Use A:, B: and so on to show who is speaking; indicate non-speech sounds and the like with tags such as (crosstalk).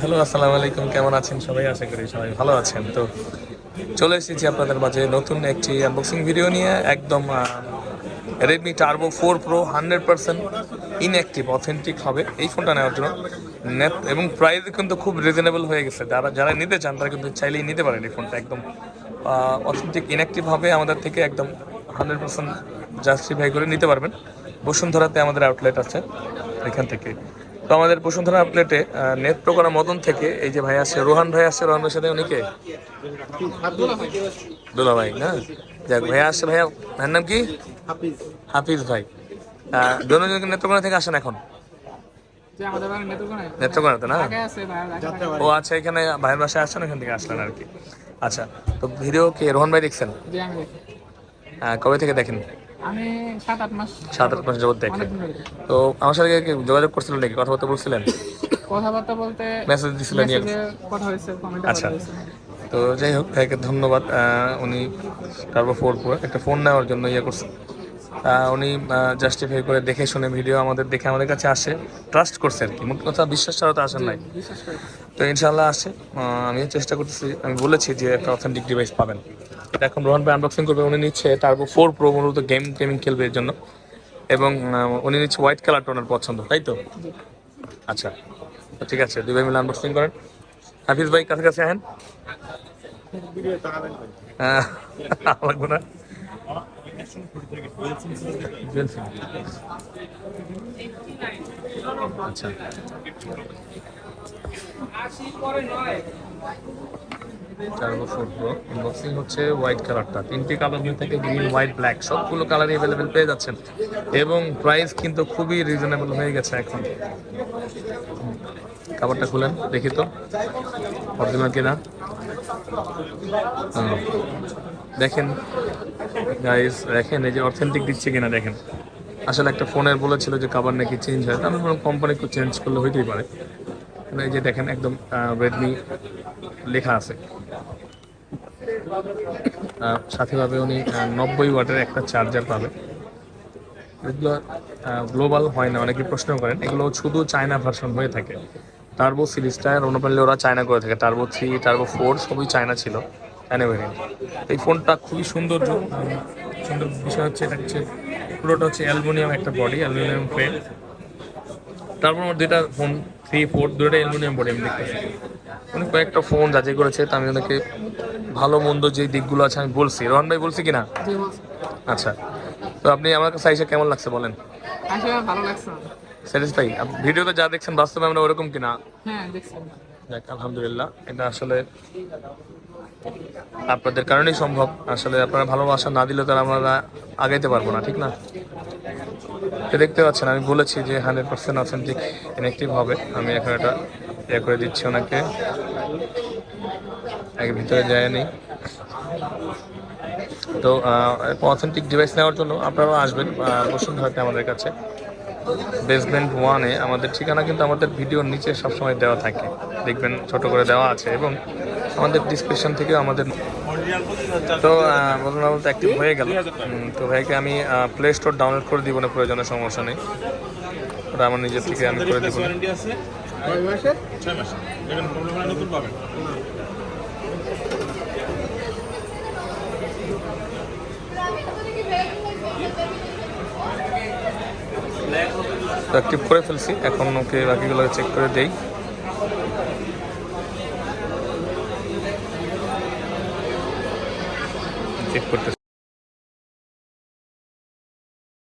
A: Hello, আসসালামু আলাইকুম। কেমন আছেন সবাই? আশা করি সবাই ভালো আছেন। তো চলে এসেছি আপনাদের মাঝে নতুন একটি আনবক্সিং ভিডিও নিয়ে। একদম Redmi Turbo four pro hundred percent inactive authentic হবে। এই ফোনটা নেওয়ার জন্য নেট এবং প্রাইস কিন্তু খুব রিজনেবল হয়ে গেছে। যারা যারা নিতে চান, তারা কিন্তু চাইলেই নিতে পারেন এই ফোনটা একদম অথেন্টিক ইনঅ্যাক্টিভ হবে। আমাদের থেকে একদম হান্ড্রেড পার্সেন্ট জাস্টিফাই করে নিতে পারবেন। বসুন্ধরাতে আমাদের আউটলেট আছে এখান থেকে। তো আমাদের বসুন্ধরা নেট প্রোগ্রাম মদন থেকে এই যে ভাই আছে রোহান ভাই আসছে রোহান ভাইয়ের সাথে উনিকে দুলা ভাই না? যাক ভাইয়া আসছে ভাইয়া ভাইয়ের নাম কি?
B: হাফিজ।
A: হাফিজ ভাই। দুজনকে নেত্রকোনা থেকে আসেন এখন? নেত্রকোনাতে না?
C: আছে।
A: ও আচ্ছা এখানে ভাইয়ের বাসায় আসছেন ওখান থেকে আসলেন আর কি। আচ্ছা তো ভিডিও কে রোহন ভাই দেখছেন?
C: যে আমি দেখি।
A: আহ, কবে থেকে দেখেন?
C: আমি সাত আট মাস
A: সাত আট মাস যাবত দেখেন। তো আমার সাথে যোগাযোগ করছিলেন নাকি? কথাবার্তা বলছিলেন?
C: কথাবার্তা বলতে
A: মেসেজ দিছিলেন
C: কথা হয়েছে
A: আচ্ছা। তো যাই হোক ভাইকে ধন্যবাদ। উনি টার্বো ফোর প্রো একটা ফোন নেওয়ার জন্য ইয়ে করছেন আহ, উনি জাস্টিফাই করে দেখে শুনে ভিডিও আমাদের দেখে আমাদের কাছে আসে। ট্রাস্ট করছে আর কি। মোট কথা বিশ্বাস ছাড়া তো আসেন নাই। তো ইনশাল্লাহ আসে আমিও চেষ্টা করতেছি। আমি বলেছি যে একটা অথেন্টিক ডিভাইস পাবেন। এটা এখন রোহন ভাই আনবক্সিং করবে উনি নিচ্ছে টার্বো ফোর প্রো মূলত গেম গেমিং খেলবে এর জন্য। এবং উনি নিচ্ছে হোয়াইট কালার টোনের পছন্দ তাই তো? আচ্ছা ঠিক আছে দুই ভাই মিলে আনবক্সিং করেন। হাফিজ ভাই কাছে কাছে আহেন হ্যাঁ (laughs) লাগবো না। আচ্ছা। চার বছর প্রো হচ্ছে হোয়াইট কালারটা তিনটি কালার নিয়ে থাকে গ্রিন হোয়াইট ব্ল্যাক সবগুলো কালারই অ্যাভেলেবেল পেয়ে যাচ্ছেন। এবং প্রাইস কিন্তু খুবই রিজনেবল হয়ে গেছে এখন। কাভারটা খুলেন, দেখি তো। অরিজিনাল কিনা। দেখেন। গাইস দেখেন, এই যে অথেন্টিক দিচ্ছে কিনা দেখেন। আসলে একটা ফোনের বলেছিল যে কাভার নাকি চেঞ্জ হয়। তাহলে কোনো কোম্পানি একটু চেঞ্জ করলে হইতেই পারে। যে দেখেন একদম রেডমি লেখা আছে। সাথেভাবে উনি নব্বই ওয়াটের একটা চার্জার পাবে। এগুলো গ্লোবাল হয় না, অনেকে প্রশ্ন করেন। এগুলো শুধু চায়না ভার্সন হয়ে থাকে। টার্বো সিরিজটা অন্যপাল্লে ওরা চায়না করে থাকে। টার্বো থ্রি টার্বো ফোর সবই চায়না ছিল চায়না ভ্যারিয়েন্ট এই ফোনটা খুবই সুন্দর সুন্দর বিষয় হচ্ছে, এটা হচ্ছে, পুরোটা হচ্ছে অ্যালুমিনিয়াম একটা বডি অ্যালুমিনিয়াম ফ্রেম তারপর আমার দুইটা ফোন থ্রি ফোর দুটো অ্যালুমিনিয়াম বডি আমি দেখতেছি। উনি কয়েকটা ফোন যাচাই করেছে তা আমি ওনাকে ভালো মন্দ যে দিকগুলো আছে আমি বলছি। রহন ভাই বলছি
C: যে বলছে।
A: আচ্ছা। তো আপনি আমার কাছে এসে কেমন লাগছে বলেন?
C: ভালো লাগছে
A: স্যাটিসফাই ভিডিওতে যা দেখছেন বাস্তবে আমরা ওরকম কিনা?
C: হ্যাঁ
A: দেখ আলহামদুলিল্লাহ এটা আসলে আপনাদের কারণেই সম্ভব। আসলে আপনারা ভালোবাসা না দিলে তো আর আমরা আগাইতে পারব না ঠিক না? তো দেখতে পাচ্ছেন, আমি বলেছি যে হান্ড্রেড পার্সেন্ট অথেন্টিক ইনএক্টিভ হবে। আমি এখন এটা ইয়ে করে দিচ্ছি ওনাকে। আগে ভিতরে যায়নি তো অথেন্টিক ডিভাইস নেওয়ার জন্য আপনারাও আসবেন বসুন্ধরাতে আমাদের কাছে। বেসমেন্ট ওয়ানে আমাদের ঠিকানা কিন্তু আমাদের ভিডিওর নিচে সবসময় দেওয়া থাকে। দেখবেন ছোট করে দেওয়া আছে এবং আমাদের ডিসক্রিপশন থেকে আমাদের তো বলুন বলতে অ্যাক্টিভ হয়ে গেল। তো ভাইকে আমি প্লে স্টোর ডাউনলোড করে দিব না, প্রয়োজনে সমস্যা নেই। ওটা আমার নিজের থেকে আমি করে দিব না। অ্যাক্টিভ করে ফেলছি, এখন ওকে বাকিগুলো চেক করে দেই। চেক করতে